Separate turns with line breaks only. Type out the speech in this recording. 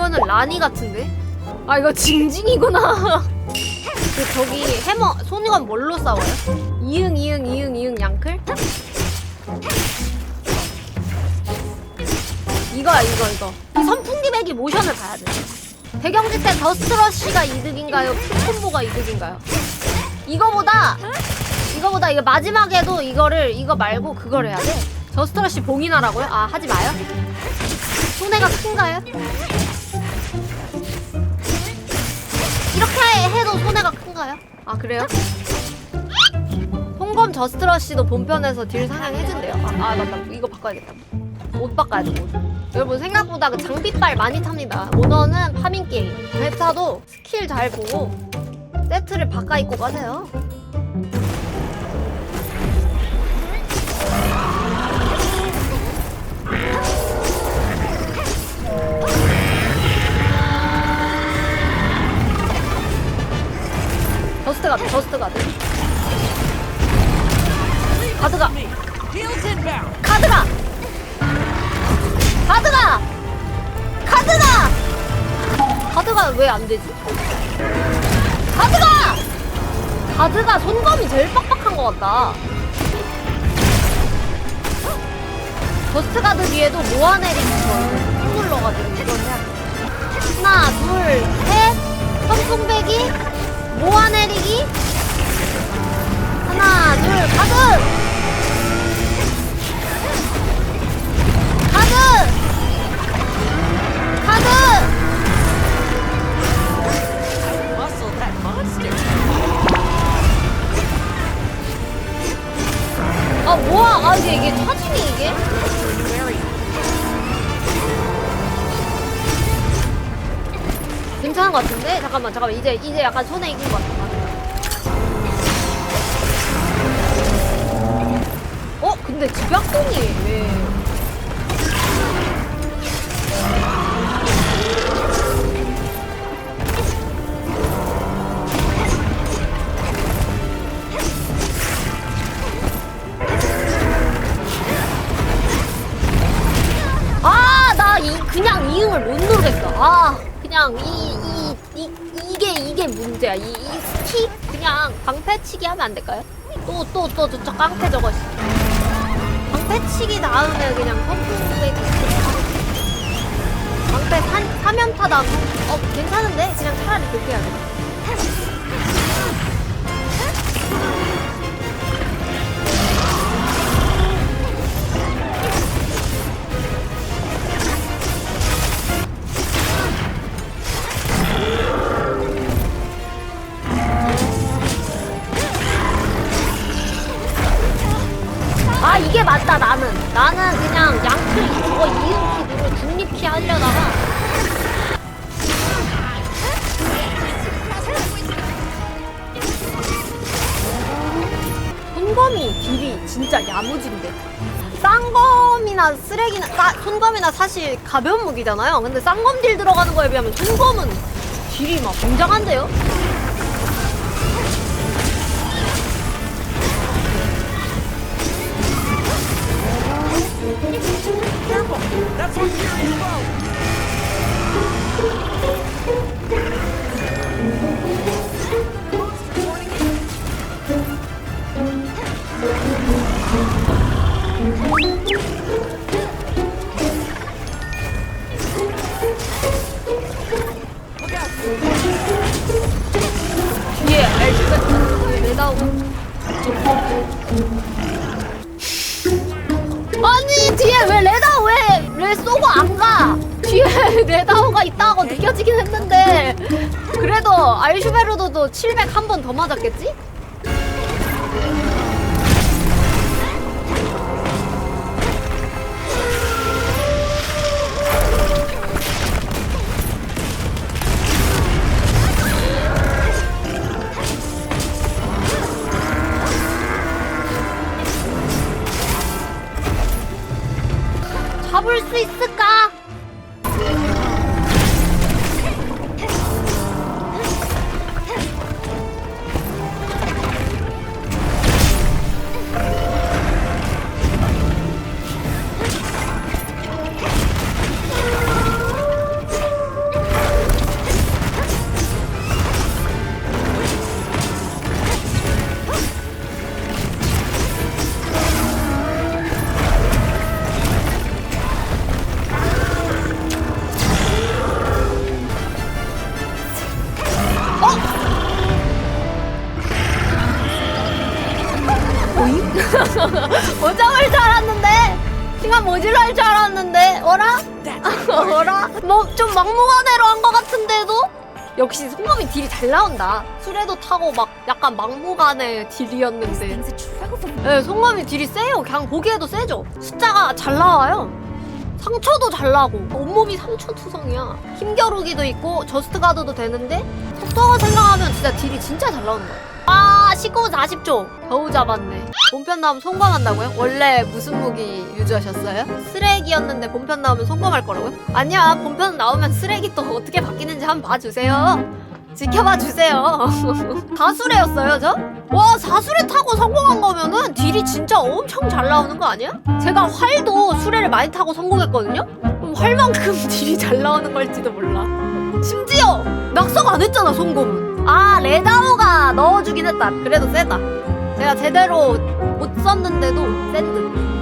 본편은 라니 같은데? 아 이거 징징이구나. 그 저기 해머 손이건 뭘로 싸워요? 이응 이응 이응 이응 양클? 이거야 이거 이거. 이 선풍기 배기 모션을 봐야 돼. 배경지 때 더스트러쉬가 이득인가요? 풀콤보가 이득인가요? 이거보다 이거보다 이거 마지막에도 이거를 이거 말고 그걸 해야 돼. 저스트러쉬 봉인하라고요? 아 하지 마요. 손해가 큰가요? 이렇게 해도 손해가 큰가요? 아 그래요? 홍검 저스트러쉬도 본편에서 딜 상향해준대요. 아, 아 맞다. 이거 바꿔야겠다. 옷 바꿔야 돼, 옷. 여러분 생각보다 그 장비빨 많이 탑니다. 모너는 파밍 게임. 베타도 스킬 잘 보고 세트를 바꿔 입고 가세요. 가드, 저스트 가드. 가드가. 가드가! 가드가! 가드가! 가드가 왜 안 되지? 가드가! 가드가 손검이 제일 빡빡한 것 같다. 저스트 가드 뒤에도 모아내리기 꾹 눌러가지고 이걸 해야 돼. 하나, 둘, 셋. 선풍배기. 모아 내리기. 하나, 둘!
Muscle that monster.
아 뭐야? 아 이게 이게 터지니 이게? 괜찮은 것 같은데? 잠깐만 잠깐만 이제 이제 약간 손에 익은 것 같아. 어? 근데 집약동이 왜? 이, 이, 이, 이게, 이게 문제야. 이, 이 스틱? 그냥 방패치기 하면 안 될까요? 또, 또, 또, 저쪽 깡패 저거. 방패치기 다음에 그냥 선풍구에 방패 사, 사면타 다음, 어, 괜찮은데? 그냥 차라리 그렇게 해야 돼. 진짜 야무진데 쌍검이나 쓰레기나 사, 손검이나 사실 가벼운 무기잖아요 근데 쌍검 딜 들어가는 거에 비하면 손검은 딜이 막 굉장한데요? 레다오가 있다고 느껴지긴 했는데 그래도 알슈베르도도 700 한 번 더 맞았겠지? 잡을 수 있을까? 오잉? 오장을 줄 알았는데? 시간 모질러 할줄 알았는데? 어라? 어라? 뭐 좀 막무가내로 한 것 같은데도? 역시 송범이 딜이 잘 나온다. 술에도 타고 막 약간 막무가내 딜이었는데. 예, 네, 송범이 딜이 세요. 그냥 보기에도 세죠. 숫자가 잘 나와요. 상처도 잘 나고. 온몸이 상처 투성이야. 힘겨루기도 있고 저스트 가드도 되는데? 속도가 생각하면 진짜 딜이 진짜 잘 나온다. 아! 야아 19, 40초 겨우 잡았네 본편 나오면 송검한다고요? 원래 무슨 무기 유저하셨어요? 쓰레기였는데 본편 나오면 송검할 거라고요? 아니야 본편 나오면 쓰레기 또 어떻게 바뀌는지 한번 봐주세요 지켜봐 주세요 사수레였어요 저? 와 사수레 타고 성공한 거면은 딜이 진짜 엄청 잘 나오는 거 아니야? 제가 활도 수레를 많이 타고 성공했거든요? 그럼 활만큼 딜이 잘 나오는 걸지도 몰라 심지어 낙석 안 했잖아 송곰은 아 레다오가 넣어주긴 했다. 그래도 세다. 제가 제대로 못 썼는데도 센 듯